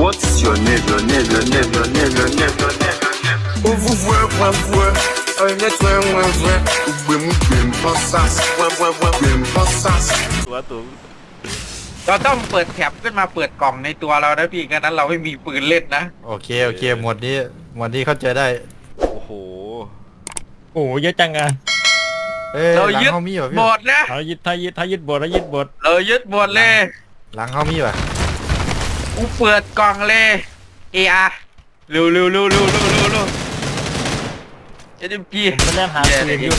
What's your name, your name, your name, your name, your name, your name, your name? Ouve voix, voix, voix. Olha tu é uma voix. O bem, o bem, passas. Voix, voix, voix, bem, passas. ตัวตัวเราต้องเปิดแท็บขึ้นมาเปิดกล่องในตัวเรานะพี่กันนั้นเราไม่มีปืนเล่นนะโอเค โอเค หมวดนี้ หมวดนี้เข้าใจได้ โอ้โห โอ้เยอะจังอะเอ้ยหเราลังยึดเขามีป่ะพี่ หมดนะเอายึดถ้ายึดถ้ายึดบทถ้ายึดบทเรายึดหมดเลย หลังเขามีป่ะ กูเปิดกล่องเลยเออาเร็วเร็วเร็วเร็วเร็วเร็วเร็วเอ็มพีผมไปเล่นหาปืนอยู่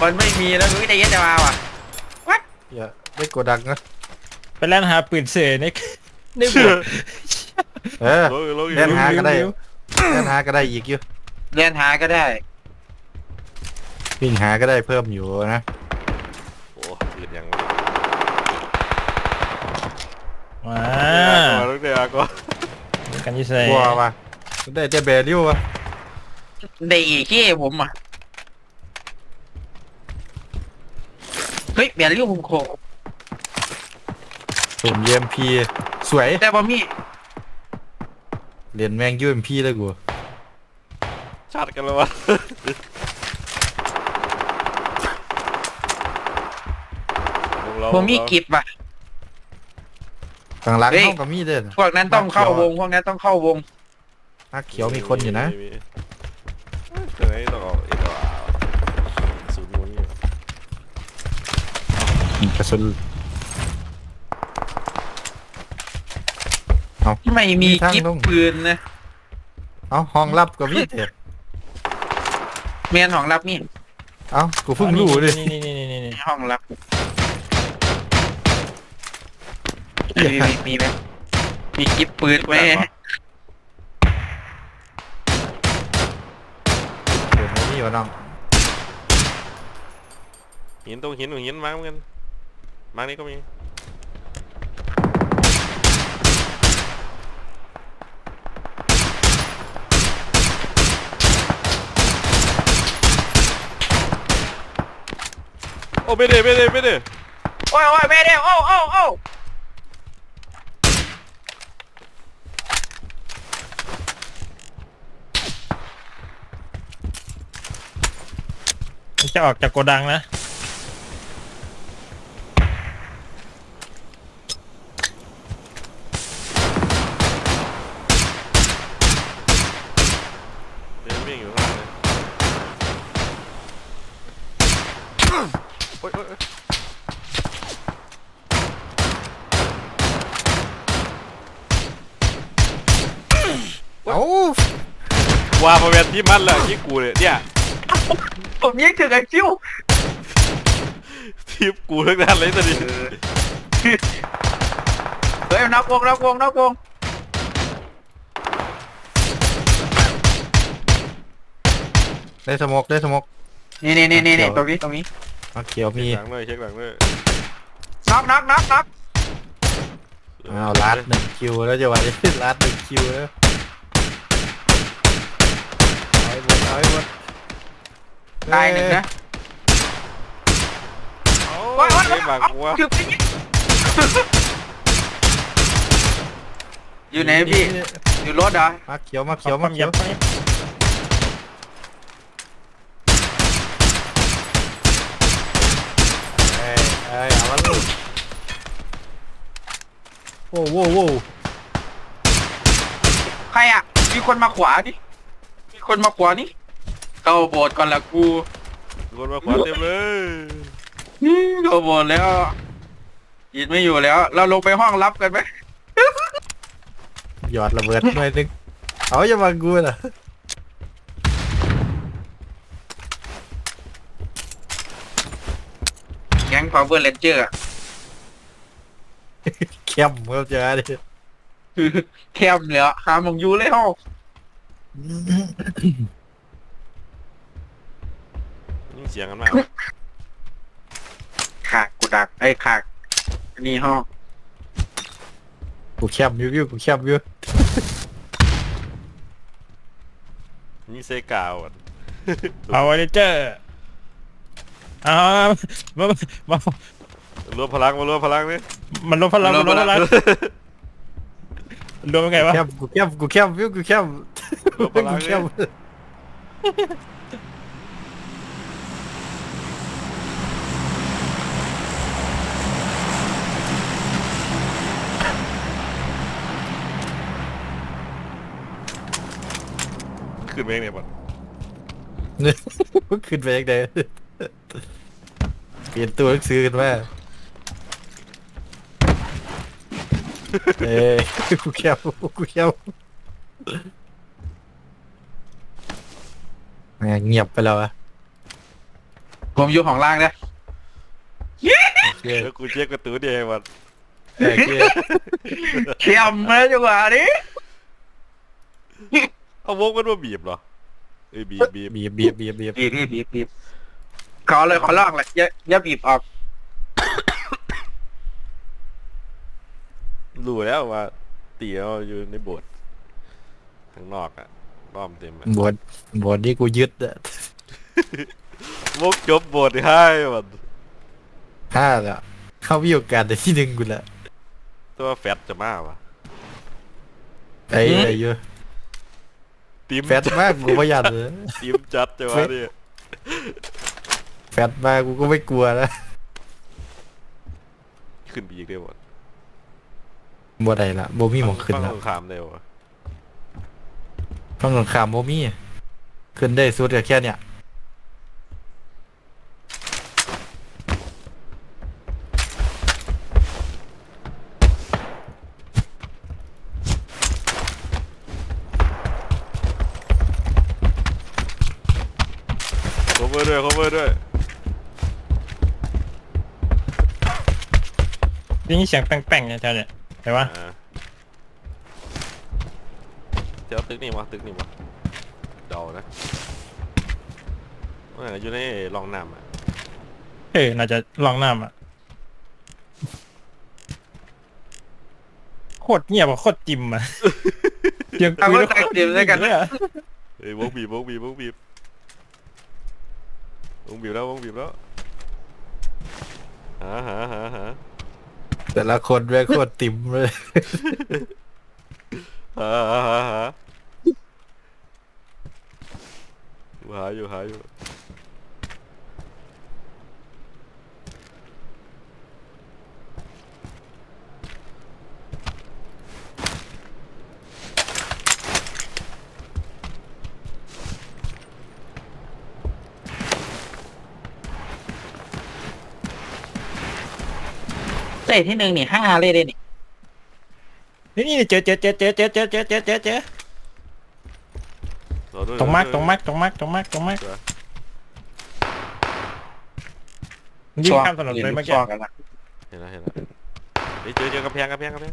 มันไม่มีแล้วมึงจะเย็ดจะมาว่ะวัดอย่าได้โกดังนะไปเล่นหาปืนเสือในในบทเออลงลงอยู่เล่นหาก็ได้เร็วเล่นหาก็ได้อีกอยู่เรียนหาก็ได้วิ่งหาก็ได้เพิ่มอยู่นะโอ้ยืดยัง มาก่อนลูกเดียวก่อนกันยี่ใส่กลัวว่ะได้แต่เบริวว่ะได้อีกที่ผมอะเฮ้ยเบลูกผมโคตุ่มเยี่ยมพีสวยแต่บอมี่เรียนแมงยูเอ็มพี่เลยกูชาติกันแล้ววะลงเราผมมีกิบว่ะ ข้างหลังเฮ้ยห้องก็มีเด้อพวกนั้นต้องเข้าวง พวกนั้นต้องเข้าวง นักเขียวมีคนอยู่นะมีเฮ้ยต้องเอาเอ็ดเอาศูนย์มุนอยู่กระสุนไม่มีมีทางกิบลงปืนนะเอ้าห้องรับก็มีเด้อเมียนของรับนี่เอ้ากูเพิ่งรู้เลยนี่นี่นี่นี่นี่ห้องรับ มีมีมีไหมมีกิบปืนไหมเดี๋ยวนี้วะน้องหินตรงหินตรงหินมาเหมือนกันมานี่ก็มีโอ้ไม่ได้ไม่ได้ไม่ได้โอ้ยโอ้ยไม่ได้โอ้โอ้โอ้ จะออกจากโกดังนะ เดินวิ่งอยู่ข้างล่างเลยโอ๊ยโอ๊ยโอ๊ยเอ้าว่าประเวณที่มันแหละที่กูเนี่ยเนี่ย ผมยิงถึงไอ้คิวทีมกูทั้งนั้นเลยตอนนี้เฮ้ยนักวงนักวงนักวงได้สโมกได้สโมกนี่นี่นี่นี่ตรงนี้ตรงนี้นักเขียวมีหลังเลยเช็คหลังเลยน็อกน็อกน็อกน็อกอ้าวลัดหนึ่งคิวแล้วจะว่าลัดหนึ่งคิวแล้วเอาให้หมดเอาให้หมด ตายหนึ่งนะโอ้โอ้ยยโอ้ยไม่บังกูวะคือไปยิงอยู่ไหนพี่ อยู่รถเหรอมาเขียวมาเขียวคมาวามเขียัยวบไปเอ้ยเอ้ยเอามาลูกโว้วโว้วโว้วใครอะ มีคนมาขวาดิ มีคนมาขวานี่ เข้าโบสถ์ก่อนละกูคนมาขวาเต็มเลยอืมเข้าโบสถ์แล้วยินไม่อยู่แล้ว เราลงไปห้องรับกันไหมหยอดระเบิดหน่อยนึงเอาอย่ามากูล่ะแก๊งพาวเวอร์เรนเจอร์เข้มก็เจอดิแคมเหลือหาหมองยูเลยห้องยิ่ง เสียงกันมากขากกูดักไอ้ขากนี่ห้องกูเข้มอยู่อยู่กูเข้มอยู่ยิ่งเซกาวอะเอาไวเจอร์เอามามามา รวมพลังมารวมพลังนี่มันลดพลังมันลดพลังรวมเป็นไงวะแคบกูแคบกูแคบวิวกูแคบรวมพลังกูแคบเขึ้นไปยังไงบอลกูขึ้นไปยังไงเปลี่ยนตัวหนังสือกันว่าเอ้ยกูแคบกูแคบแม่งเงียบไปแล้วอะผมอยู่ของล่างนะโอเคแล้วกูเช็คประตูเดียวบอลโอเคเข้มเลยจังหวะนี้ เอาวงมันมาบีบเหรอเอ้ยบีบบีบบีบบีบบีบบีบบีบบีบบีบบีบขอเลยขอลอกเลยอย่าอย่าบีบออกรู้แล้วว่าเตี๋ยวอยู่ในโบสถ์ข้างนอกอะล้อมเต็มอะบทบทที่กูยึดอะวงจบโบสถ์ให้บอลห้าแล้วเข้ามีโอกาสแต่ที่หนึ่งกูละตัวแฟตจะมากวะไอ้ไอ้เยอะ ทีมแฟตมากกูไม่ยันเลยทีมจัดจะวะเนี่ยแฟตมากกูก็ไม่กลัวนะขึ้นไปอีกเดียวบอลบ่ได้ละบ่มีหมองขึ้นฟังละสงครามเร็วอะฟังสงครามบ่มีขึ้นได้สุดก็แค่เนี้ย คอเวอร์ ด้วยคอเวอร์ด้วยได้ยินี่เสียงแป้งๆเนี่ยแถวเนี่ยเห็นปะอ่าเจ้าตึกนี่วะตึกนี่วะเดานะว่าอยู่ในรองน้ำอะเออน่าจะลองน้ำอะโคตรเงียบอะโคตรจิมอะเสียงเอาคุยก็แล้วตั้งเตรียมด้วยกันเลยอะเอ้ยวงบีบวงบีบวงบีบ วงบีบแล้ววงบีบแล้วหาหาหาหาแต่ละคนแม่งโคตรติ่มเลยหาหาหาหาหาอยู่หาอยู่ เตะที่หนึ่งนี่ห้าเลยเด้นี่นี่นี่เจอเจอเจอเจอเจอเจอเจอเจอเจอเจอรอด้วยตรงมากอตด้รวยงมากตรงมากตรงมากตรงมากเดี๋ยวยิงข้ามถนนเลยเมื่อกี้ซ้อนกันนะเห็นแล้วเห็นแล้วเฮ้ยเจอเจอกำแพงกำแพงกำแพง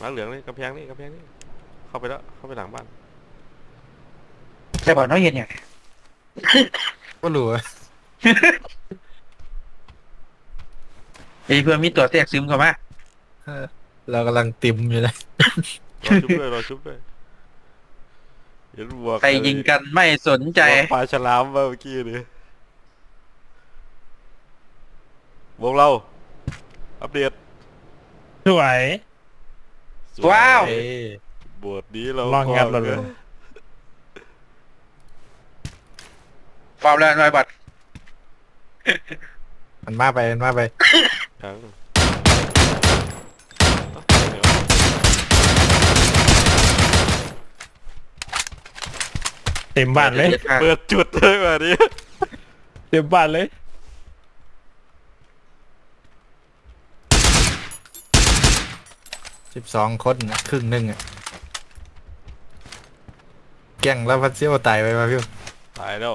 มาเหลืองนี่กำแพงนี่กำแพงนี่เข้าไปแล้วเข้าไปหลังบ้านแต่บอกน้องเห็นอย่างก็รู้ว่า ไอ้เพื่อนมีตัวแทรกซึมเข้ามาเรากำลังติ่มอยู่นะรอชุบด้วยรอชุบด้วยเห็นวัวใครยิงกันไม่สนใจ วัวปลาฉลามมาเมื่อกี้นี่วงเรา อัปเดตสวย สยว้าว เอ้ยบทนี้เราลองงัดเราเลเลยยความแรงหน่อยบัตรมันมาไปมันมาไป ทั้งเต็มบ้านเลย เปิดจุดเลยแบบนี้ เต็มบ้านเลย สิบสองคนน่ะครึ่งหนึ่งอะ แก่งแล้วพัดเซี่ยวตายไปมาพี่ ตายแล้ว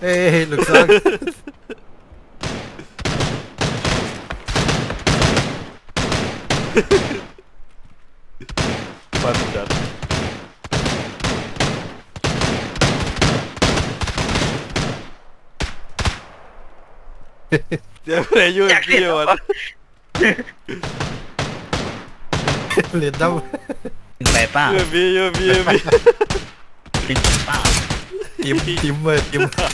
hey, hey, looks like. Vai mudar. Ya me ayuda, tío, mano. Le damos. Lepa. Yo vi, eu vi, eu vi. อยากพี่เห็นวันเหรียญดถึงไหนป้ายุ่งพี่ยุ่งพี่ยุ่งพี่ถึงเป้า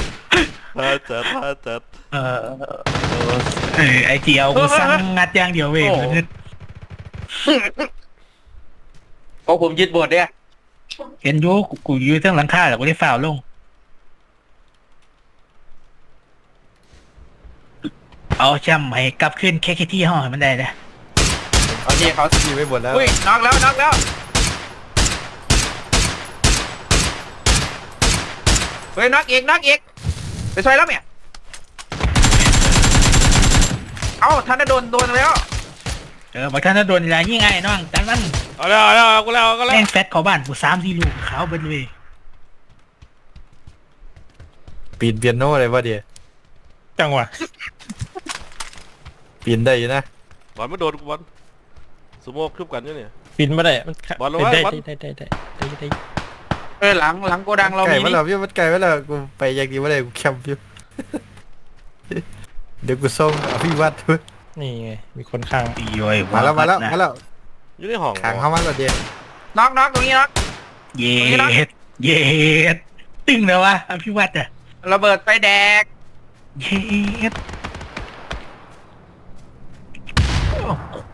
ติมติมเลยติมถ้าจัดถ้าจัดเออเออไอเจียวกูสั่งงัดอย่างเดียวเว้ยโอ้มันนึกเพราะผมยึดบทเนี่ยเห็นอยูกูกูอยู่ทั้งหลังคาแต่กูได้ฝ่าวลงเอาจำให้กลับขึ้นแค่แค่ที่ห้องให้มันได้นะ เอาที่เขายิงไปหมดแล้ว อุ้ยน็อกแล้วน็อกแล้ว ฮ้ยน็อกอีกน็อกอีกไปช่วยแล้วเนี่ยเอ้าท่านได้โดนโดนแล้วเออบอกท่านถ้าโดนอะไรยิ่งไงน้องแต่มันเอาแล้วเอาแล้วเอากูแล้วเอากูแล้วแม่งแฟตเขาบ้านกูสามสี่ลูกขาวเบิดเลยปีนเปียโนเลยวะเดียวจังหวะปีนได้อยู่นะบอลไม่โดนกูบอลสโมกคึบกันอยู่เนี่ยปินมาได้มันบอลลงมาได้บอล ได้ได้ได้ได้ได้ได้ เออหลังหลังโกดังเราไก่มีมานี่แล้วพี่มันไก่มาแล้วกูไปอย่างนี้มาเลยกูแคมป์อยู่เดี๋ยวกูส่งอภิวัตด้วยนี่ไงมีคนข้างอีโยยมาแล้วมาแล้วมาแล้วอยู่ในห้องขางเข้ามาแล้วเดียวน็อกน็อกตรงนี้น็อก เย็ดเย็ดตึงเลยวะอภิวัตอะระเบิดไฟแดก เย็ด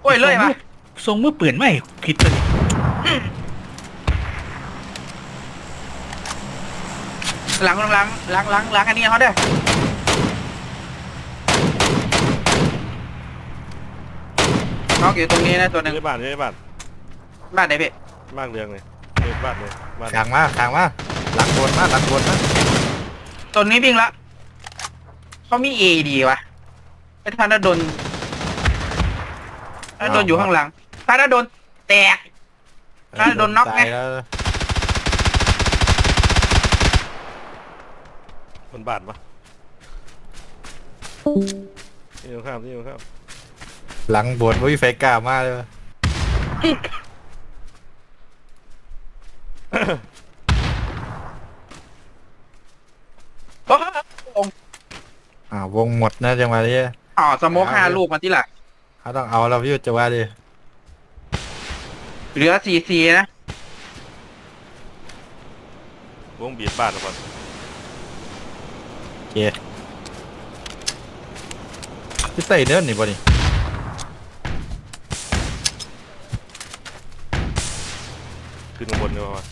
โอ้ยเลยมาทรงมือปืนไม่ผิดเลยหลังหลังหลังหลังหลังหลังอันนี้เขาเด้อน็อกอยู่ตรงนี้นะตัวหอยู่นึ่งในบ้านอยู่ในบ้านบ้านไหนพี่บ้านเรืองเลยในบ้านเลยบ้านขางมาขางมาหลังบนมาหลังบนมาตัวนี้วิ่งละเขามีเอดีวะไอ้ท่านน่ะโดนถ้าโดนอยู่ข้างหลังถ้าน่ะโดนแตกอะโดนน็อกไง ตายแล้วบนบ้านปะนี่อยู่ข้ามนี่อยู่ข้ามหลังบนว่ามีไฟกล้ามาเลยโอ้โหอ่าวงหมดนะจังหวะนี้อ๋อสโมกห้าลูกมาที่หลังเขาต้องเอาเราพี่จะว่าดิเหลือสี่สี่นะ วงบีดบ้านแล้วก่อนโอ เคที่ใส่เนื้อนี่บ่นี่ขึ้นข้างบนเลยวะ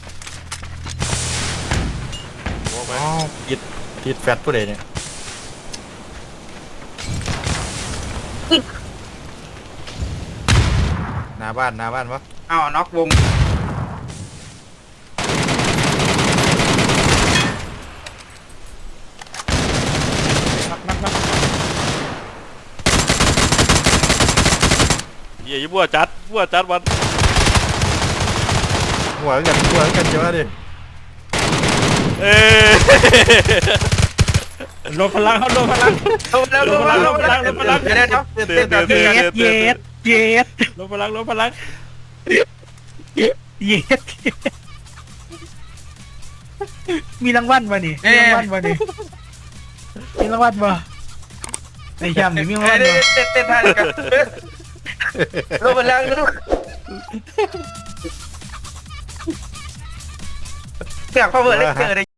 โมกไปอ๋อติดติดแฟตผู้ใดเนี่ยหน้าบ้านหน้าบ้านวะอ้าวน็อกวง เหี้ยยี่บัวจัดบัวจัดวันหัวกันหัวกันจะว่าดิเอ้ยลงพลังเขาลงพลังลงแล้วลงแล้วลงแล้วลงแล้วเดี๋ยวเดี๋ยวเดี๋ยวเดี๋ยวเดี๋ยวเดี๋ยวเย็ดเย็ดเย็ดลงพลังลงพลังเย็ดมีรางวัลมานี่มีรางวัลมานี่มีรางวัลมาไอ้แชมป์นี่มีรางวัลเต้มานเต้นเต้นท่าเดียวกันลงไปแล้วลูกเสียงพ่อเบิร์ดเลยเจอเลย